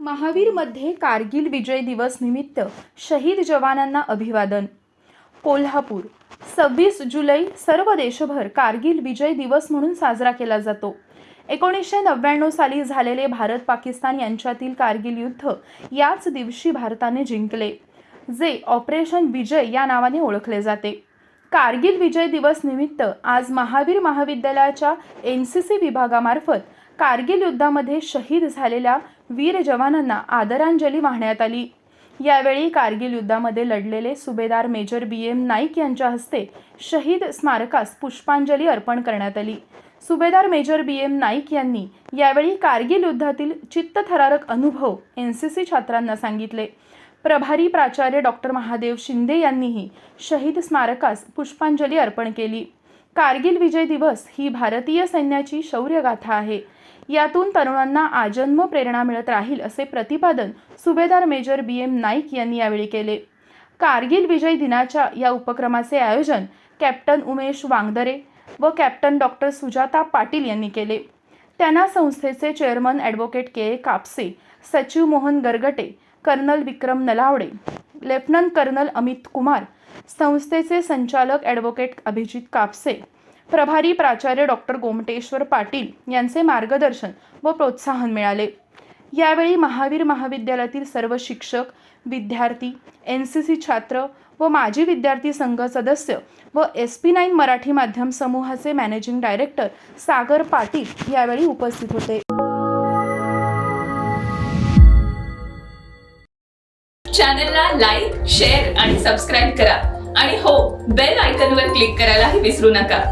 महावीरमध्ये कारगिल विजय दिवस निमित्त शहीद जवानांना अभिवादन. कोल्हापूर सव्वीस जुलै सर्व देशभर कारगिल विजय दिवस म्हणून साजरा केला जातो. एकोणीसशे नव्याण्णव साली झालेले भारत पाकिस्तान यांच्यातील कारगिल युद्ध याच दिवशी भारताने जिंकले जे ऑपरेशन विजय या नावाने ओळखले जाते. कारगिल विजय दिवस निमित्त आज महावीर महाविद्यालयाच्या एन सी सी विभागामार्फत कारगिल युद्धामध्ये शहीद झालेल्या वीर जवानांना आदरांजली वाहण्यात आली. यावेळी कारगिल युद्धामध्ये लढलेले Subedar major B M Naik यांच्या हस्ते शहीद स्मारकास पुष्पांजली अर्पण करण्यात आली. Subedar major B M Naik यांनी यावेळी कारगिल युद्धातील चित्तथरारक अनुभव एन सी सी छात्रांना सांगितले. प्रभारी प्राचार्य डॉक्टर महादेव शिंदे यांनीही शहीद स्मारकास पुष्पांजली अर्पण केली. कारगिल विजय दिवस ही भारतीय सैन्याची शौर्यगाथा आहे. यातून तरुणांना आजन्म प्रेरणा मिळत राहील असे प्रतिपादन Subedar major B M Naik यांनी यावेळी केले. कारगिल विजय दिनाच्या या उपक्रमाचे आयोजन कॅप्टन उमेश वांगदरे व कॅप्टन डॉक्टर सुजाता पाटील यांनी केले. त्यांना संस्थेचे chairman advocate K. A. Kapse सचिव Mohan Gargate colonel Vikram Nalawade lieutenant colonel Amit Kumar संस्थेचे संचालक ॲडव्होकेट अभिजित कापसे प्रभारी प्राचार्य डॉक्टर गोमटेश्वर पाटील यांचे मार्गदर्शन व प्रोत्साहन मिळाले. यावेळी महावीर महाविद्यालयातील सर्व शिक्षक विद्यार्थी एन सी सी छात्र व माजी विद्यार्थी संघ सदस्य व एस पी नाईन मराठी माध्यम समूहाचे मॅनेजिंग डायरेक्टर सागर पाटील यावेळी उपस्थित होते. चॅनलला लाईक शेअर आणि सबस्क्राईब करा. आणि हो बेल आयकॉनवर क्लिक करायलाही विसरू नका.